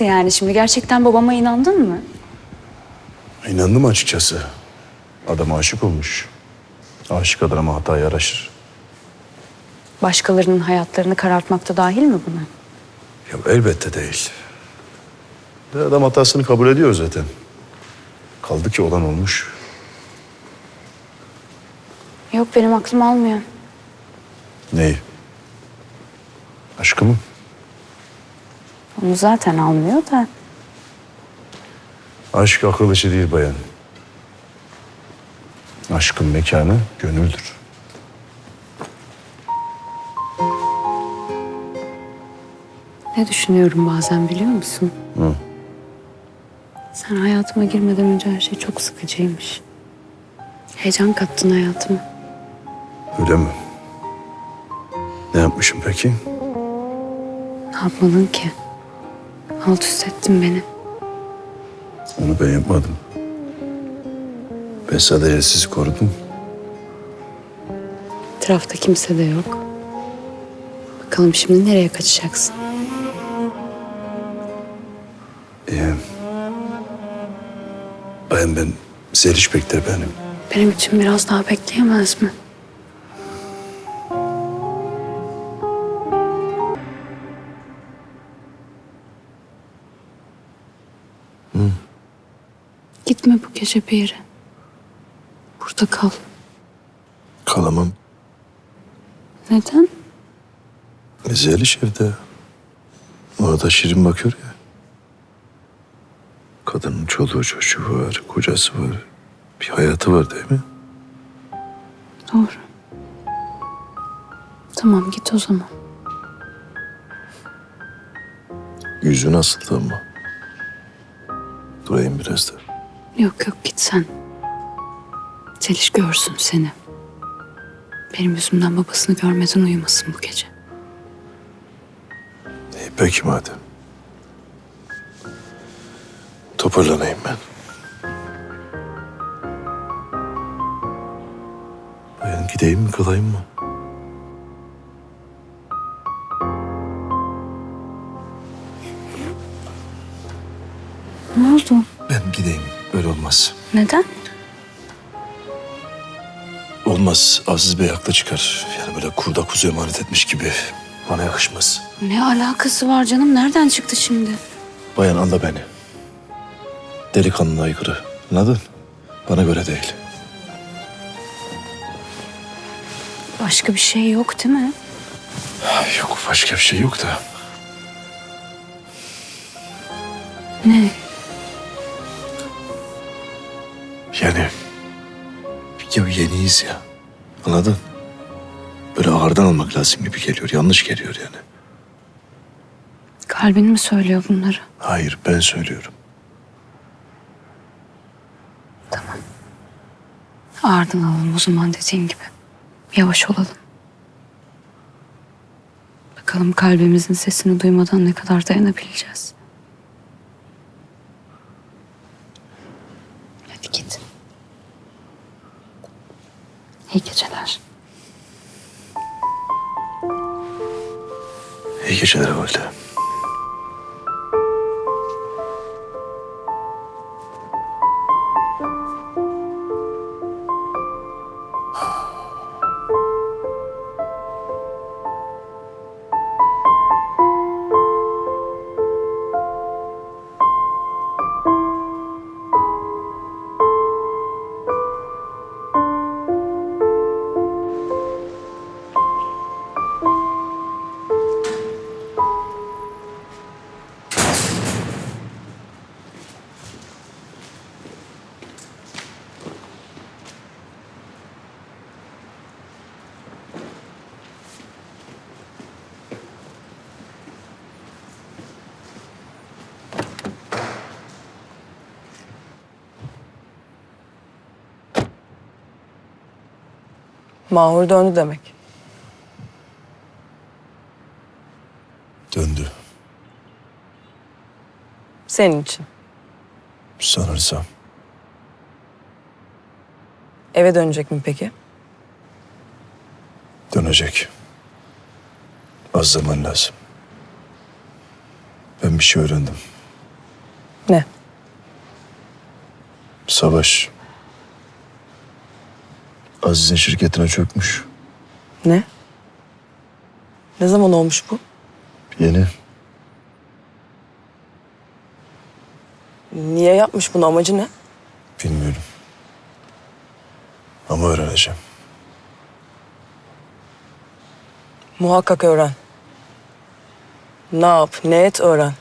Yani şimdi gerçekten babama inandın mı? İnandım açıkçası. Adam aşık olmuş. Aşık adama hata yaraşır. Başkalarının hayatlarını karartmakta dahil mi buna? Ya elbette değil. De adam hatasını kabul ediyor zaten. Kaldı ki olan olmuş. Yok benim aklım almıyor. Neyi? Aşkı mı? Onu zaten almıyor da. Aşk akıl işi değil bayan. Aşkın mekanı gönüldür. Ne düşünüyorum bazen biliyor musun? Hı. Sen hayatıma girmeden önce her şey çok sıkıcıymış. Heyecan kattın hayatıma. Öyle mi? Ne yapmışım peki? Ne yapmadın ki? Alt üst ettin beni. Onu ben yapmadım. Ben sadece sizi korudum. Etrafta kimse de yok. Bakalım şimdi nereye kaçacaksın? Ee, bayan ben Zeliş Bekler benim. Benim için biraz daha bekleyemez mi? Gitme bu gece bir yere. Burada kal. Kalamam. Neden? Zeliş evde. Orada Şirin bakıyor ya. Kadının çoluğu çocuğu var, kocası var. Bir hayatı var değil mi? Doğru. Tamam git o zaman. Yüzü nasıldı ama. Durayım biraz da. Yok yok git sen. Seliş görsün seni. Benim yüzümden babasını görmeden uyumasın bu gece. İyi peki madem. Toparlanayım ben. Bayan gideyim mi kalayım mı? Neden? Olmaz. Aziz Bey haklı çıkar. Yani böyle kurda kuzu emanet etmiş gibi. Bana yakışmaz. Ne alakası var canım? Nereden çıktı şimdi? Bayan anla beni. Delikanlına aykırı. Anladın? Bana göre değil. Başka bir şey yok değil mi? Yok başka bir şey yok da. Ne? Yani ya yeniyiz ya. Anladın? Böyle ağırdan almak lazım gibi geliyor. Yanlış geliyor yani. Kalbin mi söylüyor bunları? Hayır ben söylüyorum. Ardın alalım o zaman dediğin gibi. Yavaş olalım. Bakalım kalbimizin sesini duymadan ne kadar dayanabileceğiz. İyi geceler Valide. Mahur döndü demek. Döndü. Senin için. Sanırsam. Eve dönecek mi peki? Dönecek. Az zaman lazım. Ben bir şey öğrendim. Ne? Savaş. Aziz'in şirketine çökmüş. Ne? Ne zaman olmuş bu? Yeni. Niye yapmış bunu? Amacı ne? Bilmiyorum. Ama öğreneceğim. Muhakkak öğren. Ne yap, ne et öğren.